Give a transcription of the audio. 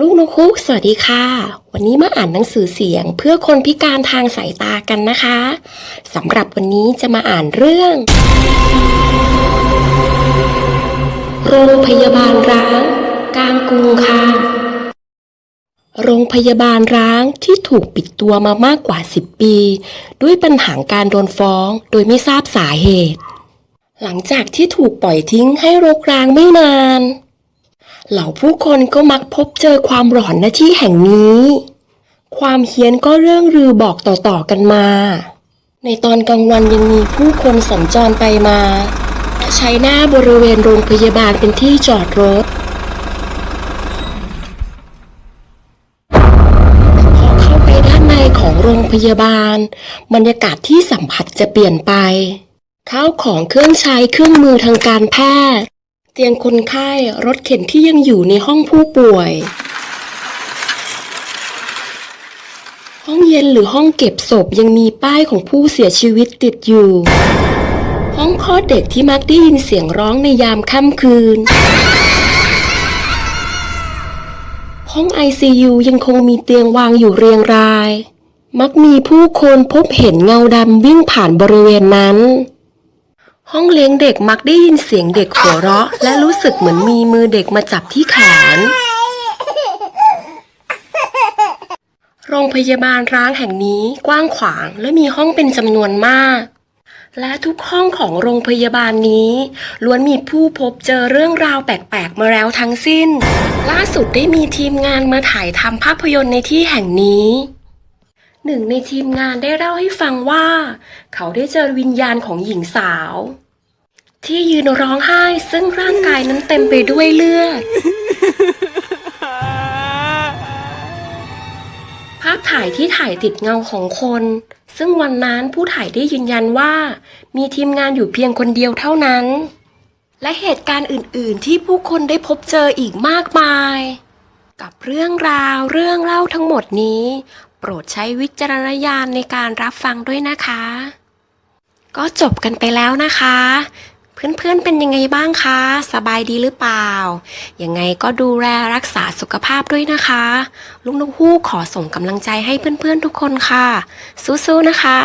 ลูกนกฮูกสวัสดีค่ะ วันนี้มาอ่านหนังสือเสียงเพื่อคนพิการทางสายตากันนะคะสำหรับวันนี้จะมาอ่านเรื่อง โรงพยาบาลร้าง กลางกรุงค่ะ โรงพยาบาลร้างที่ถูกปิดตัวมามากกว่า 10 ปี ด้วยปัญหาการโดนฟ้องโดยไม่ทราบสาเหตุ หลังจากที่ถูกปล่อยทิ้งให้รกร้างไม่นาน เหล่าผู้คนก็มักพบเจอความหลอนณที่แห่งนี้ ความเฮี้ยนก็เรื่องลือบอกต่อๆกันมา ในตอนกลางวันยังมีผู้คนสัญจรไปมาและใช้หน้าบริเวณโรงพยาบาลเป็นที่จอดรถพอเข้าไปด้านในของโรงพยาบาล บรรยากาศที่สัมผัสจะเปลี่ยนไปข้าวของเครื่องใช้เครื่องมือทางการแพทย์ เตียงคนไข้รถเข็นที่ยังอยู่ในห้องผู้ป่วย ห้องเย็นหรือห้องเก็บศพยังมีป้ายของผู้เสียชีวิตติดอยู่ ห้องคลอดเด็กที่มักได้ยินเสียงร้องในยามค่ำคืน ห้อง ICU ยังคงมีเตียงวางอยู่เรียงราย มักมีผู้คนพบเห็นเงาดำวิ่งผ่านบริเวณนั้น ห้องเลี้ยงเด็กมักได้ยินเสียงเด็กหัวเราะ และรู้สึกเหมือนมีมือเด็กมาจับที่แขน โรงพยาบาลร้างแห่งนี้กว้างขวางและมีห้องเป็นจำนวนมาก และทุกห้องของโรงพยาบาลนี้ล้วนมีผู้พบเจอเรื่องราวแปลกๆมาแล้วทั้งสิ้น ล่าสุดได้มีทีมงานมาถ่ายทำภาพยนตร์ในที่แห่งนี้ หนึ่งในทีมงานได้เล่าให้ฟังว่า เขาได้เจอวิญญาณของหญิงสาว ที่ยืนร้องไห้ซึ่งร่างกายนั้นเต็มไปด้วยเลือด ภาพถ่ายที่ถ่ายติดเงาของคน ซึ่งวันนั้นผู้ถ่ายได้ยืนยันว่า มีทีมงานอยู่เพียงคนเดียวเท่านั้น และเหตุการณ์อื่น ๆ ที่ผู้คนได้พบเจออีกมากมาย กับเรื่องราวเรื่องเล่าทั้งหมดนี้ โปรดใช้วิจารณญาณในการรับฟังด้วยนะคะ ก็จบกันไปแล้วนะคะ เพื่อนๆ เป็นยังไงบ้างคะ สบายดีหรือเปล่า ยังไงก็ดูแลรักษาสุขภาพด้วยนะคะ ลุงนกฮูกขอส่งกำลังใจให้เพื่อนๆทุกคนค่ะ สู้ๆนะคะ